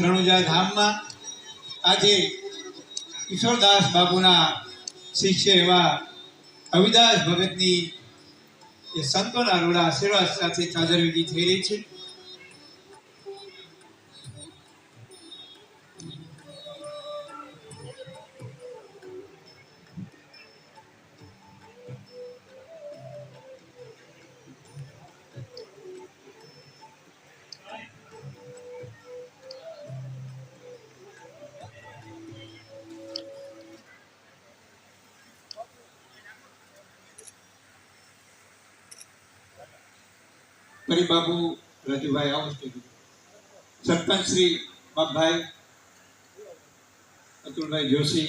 રણુજા ધામમાં. આજે કિશોરદાસ બાબુના શિષ્ય એવા અવિદાસ ભગતની સંતોના રૂડા આશીર્વાદ સાથે ચાદર થઈ રહી છે. ફરી બાબુ રાજુભાઈ આવો સ્ટેજ સરપંચ શ્રી બાપભાઈ અતુલભાઈ જોશી